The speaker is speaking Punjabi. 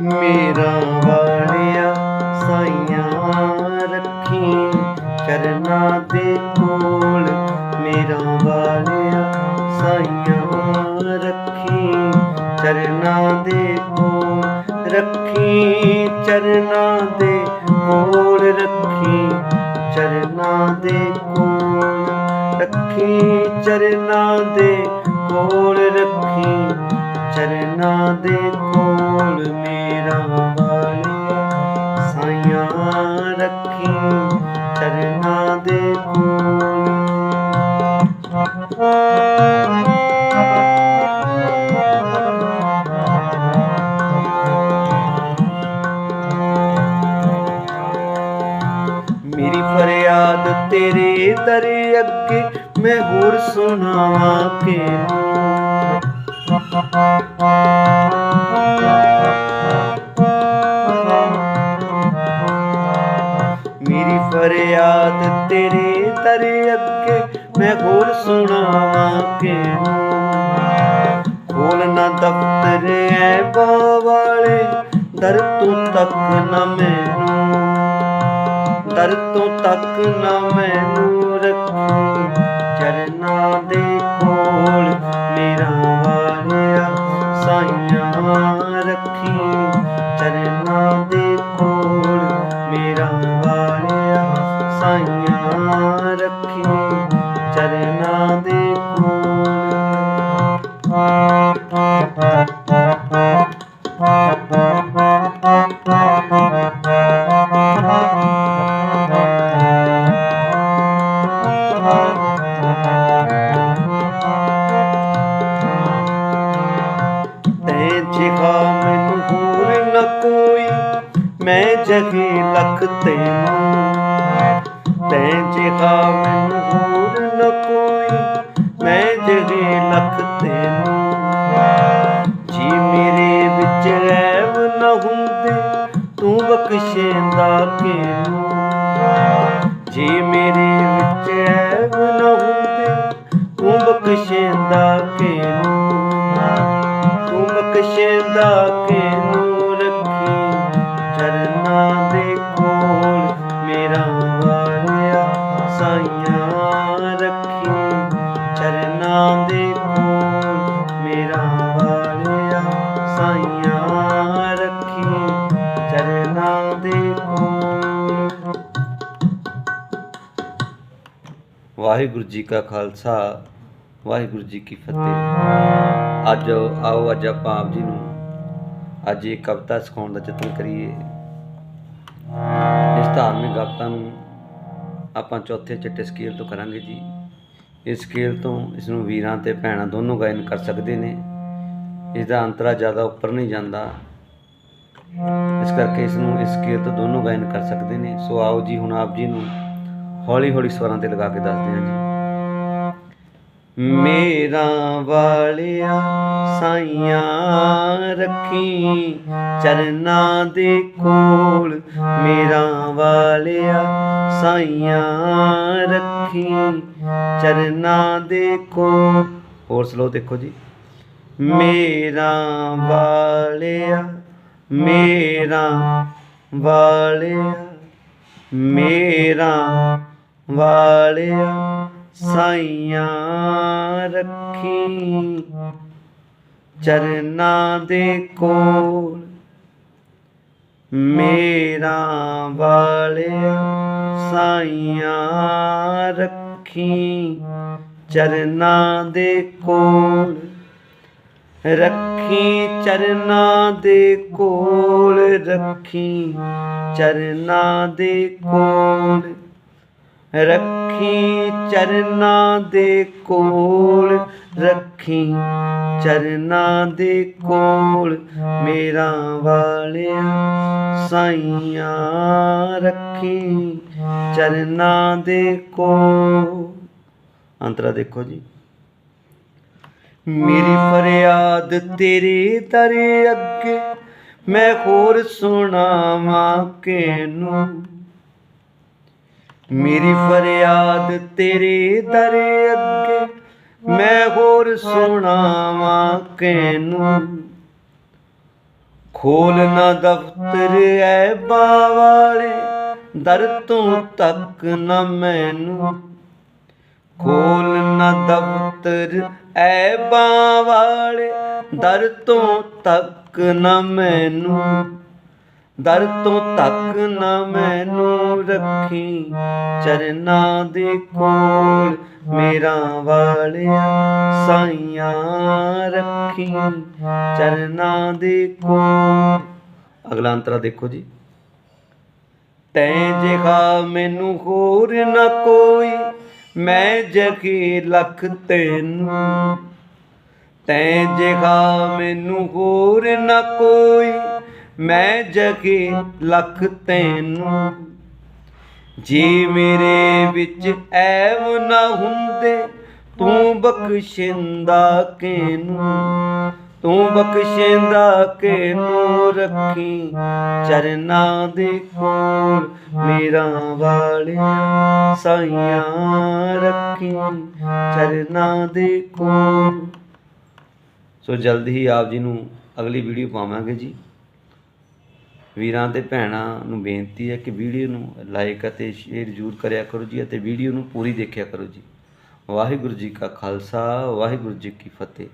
ਮੇਰਾ ਵਾਲਿਆ ਸਾਈਆਂ ਰੱਖੀ, ਚਰਨਾਂ ਦੇ ਕੋਲ। ਮੇਰਾ ਵਾਲਿਆ ਸਾਈਆਂ ਰੱਖੀ, ਚਰਨਾਂ ਦੇ ਕੋਲ। ਰੱਖੀ, ਚਰਨਾਂ ਦੇ ਕੋਲ, ਰੱਖੀ, ਚਰਨਾਂ ਦੇ ਚਰਨਾਂ ਦੇ ਕੋਲ ਰੱਖੀ। ਚਰਨਾਂ ਦੇ ਕੋਲ ਮੇਰਾ ਵਾਲਿਆ ਸਾਈਆਂ ਰੱਖੀ। ਚਰਨਾਂ ਦੇ ਕੋਲ। ਮੇਰੀ ਫਰਿਆਦ ਤੇਰੇ ਦਰ ਅੱਗੇ ਮੈਂ ਗੁਰ ਸੁਣਾਵਾਂ ਕਿਨੂੰ ਮੇਰੀ ਫਰਿਆਦ ਤੇਰੇ ਦਰ ਅੱਗੇ, ਮੈਂ ਗੁਰ ਸੁਣਾਵਾਂ ਕਿਨੂੰ ਖੋਲ ਦਫ਼ਤਰ ਐ ਵਾਲੇ ਦਰ ਤੂੰ ਤੱਕ ਨਾ ਮੈਨੂੰ ਦਰ ਤੋਂ ਤੱਕ ਨਾ ਮੈਨੂੰ ਰੱਖੀ ਚਰਨਾਂ ਦੇ ਕੋਲ ਮੇਰਾ ਵਾਲਿਆ ਸਾਈਆਂ ਰੱਖੀ। ਚਰਨਾਂ ਦੇ ਕੋਲ ਮੇਰਾ ਵਾਲਿਆ ਸਾਈਆਂ ਰੱਖੀ। ਜਗੀ ਲਖ ਤੈਨੂੰ ਤੈ ਜਿਹਾ ਮੈਨੂੰ ਹੋਰ ਨਾ ਕੋਈ, ਮੈਂ ਜਗੀ ਲਖ ਤੈਨੂੰ ਜੀ ਮੇਰੇ ਵਿੱਚ ਐਵ ਨਾ ਹੁੰਦੇ, ਤੂੰ ਬਖਸ਼ੇਂਦਾ ਕਿਨੂੰ ਜੀ ਮੇਰੇ ਵਿੱਚ ਐਵ ਨਾ ਹੁੰਦੇ, ਤੂੰ ਬਖਸ਼ੇਂਦਾ ਕਿਨੂੰ ਤੂੰ ਬਖਸ਼ੇਂਦਾ ਕਿਨੂੰ ਸਾਈਆਂ ਰੱਖੀ, ਚਰਨਾਂ ਦੇ ਕੋਲ ਮੇਰਾ ਵਾਲਿਆ ਸਾਈਆਂ ਰੱਖੀ, ਚਰਨਾਂ ਦੇ ਕੋਲ। ਵਾਹਿਗੁਰੂ ਜੀ ਕਾ ਖਾਲਸਾ, ਵਾਹਿਗੁਰੂ ਜੀ ਕੀ ਫਤਿਹ। ਅੱਜ ਆਓ, ਅੱਜ ਆਪਾਂ ਆਪ ਜੀ ਨੂੰ ਅੱਜ ਇਹ ਕਵਿਤਾ ਸਿਖਾਉਣ ਦਾ ਯਤਨ ਕਰੀਏ। ਇਸ ਧਾਰਮਿਕ ਕਵਿਤਾ ਨੂੰ ਆਪਾਂ ਚੌਥੇ ਚਿੱਟੇ ਸਕੇਲ ਤੋਂ ਕਰਾਂਗੇ ਜੀ। ਇਸ ਸਕੇਲ ਤੋਂ ਇਸ ਨੂੰ ਵੀਰਾਂ ਤੇ ਭੈਣਾਂ ਦੋਨੋਂ ਗਾਇਨ ਕਰ ਸਕਦੇ ਨੇ। ਇਸ ਦਾ ਅੰਤਰਾ ਜ਼ਿਆਦਾ ਉੱਪਰ ਨਹੀਂ ਜਾਂਦਾ। ਇਸ ਕਰਕੇ ਇਸ ਨੂੰ ਇਸ ਸਕੇਲ ਤੋਂ ਦੋਨੋਂ ਗਾਇਨ ਕਰ ਸਕਦੇ ਨੇ। ਸੋ ਆਓ ਜੀ, ਹੁਣ ਆਪ ਜੀ ਨੂੰ ਹੌਲੀ ਹੌਲੀ ਸਵਰਾਂ ਤੇ ਲਗਾ ਕੇ ਦੱਸਦੇ ਹਾਂ ਜੀ। ਮੇਰਾ ਵਾਲਿਆ ਸਾਈਆਂ ਰੱਖੀ ਚਰਨਾਂ ਦੇ ਕੋਲ ਮੇਰਾ ਵਾਲਿਆ ਸਾਈਆਂ ਰੱਖੀ ਚਰਨਾਂ ਦੇ ਕੋਲ। ਹੋਰ ਸਲੋ ਦੇਖੋ ਜੀ। ਮੇਰਾ ਵਾਲਿਆ ਮੇਰਾ ਵਾਲਿਆ ਮੇਰਾ ਵਾਲਿਆ। ਸਾਈਆਂ ਰੱਖੀ। ਚਰਨਾਂ ਦੇ ਕੋਲ ਮੇਰਾ ਵਾਲਿਆ ਸਾਈਆਂ ਰੱਖੀ। ਚਰਨਾਂ ਦੇ ਕੋਲ ਰੱਖੀ, ਚਰਨਾਂ ਦੇ ਕੋਲ ਰੱਖੀ। ਚਰਨਾਂ ਦੇ ਕੋਲ ਰੱਖੀ ਚਰਨਾਂ ਦੇ ਕੋਲ, ਰੱਖੀ ਚਰਨਾਂ ਦੇ ਕੋਲ ਮੇਰਾ ਵਾਲਿਆ ਸਾਈਆਂ ਰੱਖੀ ਚਰਨਾਂ ਦੇ ਕੋਲ। ਅੰਤਰਾ ਦੇਖੋ ਜੀ। ਮੇਰੀ ਫਰਿਆਦ ਤੇਰੇ ਦਰ ਅੱਗੇ, ਮੈਂ ਹੋਰ ਸੁਣਾਵਾਂ ਕਿਨੂੰ ਮੇਰੀ ਫਰਿਆਦ ਤੇਰੇ ਦਰ ਅੱਗੇ ਮੈਂ ਹੋਰ ਸੁਣਾਵਾਂ ਕੈਨੂੰ ਖੋਲ ਨਾ ਦਫ਼ਤਰ ਐ ਬਾਵਾਲੇ ਦਰ ਤੋਂ ਤੱਕ ਨਾ ਮੈਨੂੰ। ਖੋਲ ਨਾ ਦਫ਼ਤਰ ਐ ਬਾਵਾਲੇ ਦਰ ਤੋਂ ਤੱਕ ਨਾ ਮੈਨੂੰ। ਦਰ ਤੋਂ ਤੱਕ ਨਾ ਮੈਨੂੰ ਰੱਖੀ। ਚਰਨਾਂ ਦੇ ਕੋਲ ਮੇਰਾ ਵਾਲਿਆ ਸਾਈਆਂ ਰੱਖੀ। ਚਰਨਾਂ ਦੇ ਕੋਲ। ਅਗਲਾ ਅੰਤਰਾ ਦੇਖੋ ਜੀ। ਤੈਂ ਜਿਹਾ ਮੈਨੂੰ ਹੋਰ ਨਾ ਕੋਈ, ਮੈਂ ਜਗੀ ਲੱਖ ਤੈਨੂੰ। ਤੈਂ ਜਿਹਾ ਮੈਨੂੰ ਹੋਰ ਨਾ ਕੋਈ ਮੈਂ ਜਗੇ ਲੱਖ ਤੈਨੂੰ। ਜੇ ਮੇਰੇ ਵਿੱਚ ਐਵ ਨਾ ਹੁੰਦੇ, ਤੂੰ ਬਖਸ਼ਿੰਦਾ ਕਿਨੂੰ ਤੂੰ ਬਖਸ਼ਿੰਦਾ ਕਿਨੂੰ ਰੱਖੀ? ਚਰਨਾਂ ਦੇ ਕੋਲ ਮੇਰਾ ਵਾਲਿਆ ਸਾਈਆਂ ਰੱਖੀ। ਚਰਨਾਂ ਦੇ ਕੋਲ। ਸੋ ਜਲਦੀ ਹੀ ਆਪ ਜੀ ਨੂੰ ਅਗਲੀ ਵੀਡੀਓ ਪਾਵਾਂਗੇ ਜੀ। ਵੀਰਾਂ ਤੇ ਭੈਣਾਂ ਨੂੰ ਬੇਨਤੀ ਹੈ ਕਿ ਵੀਡੀਓ ਨੂੰ ਲਾਈਕ ਅਤੇ ਸ਼ੇਅਰ ਜ਼ਰੂਰ ਕਰਿਆ ਕਰੋ ਜੀ ਅਤੇ ਵੀਡੀਓ ਨੂੰ ਪੂਰੀ ਦੇਖਿਆ ਕਰੋ ਜੀ। ਵਾਹਿਗੁਰੂ ਜੀ ਕਾ ਖਾਲਸਾ, ਵਾਹਿਗੁਰੂ ਜੀ ਕੀ ਫਤਿਹ।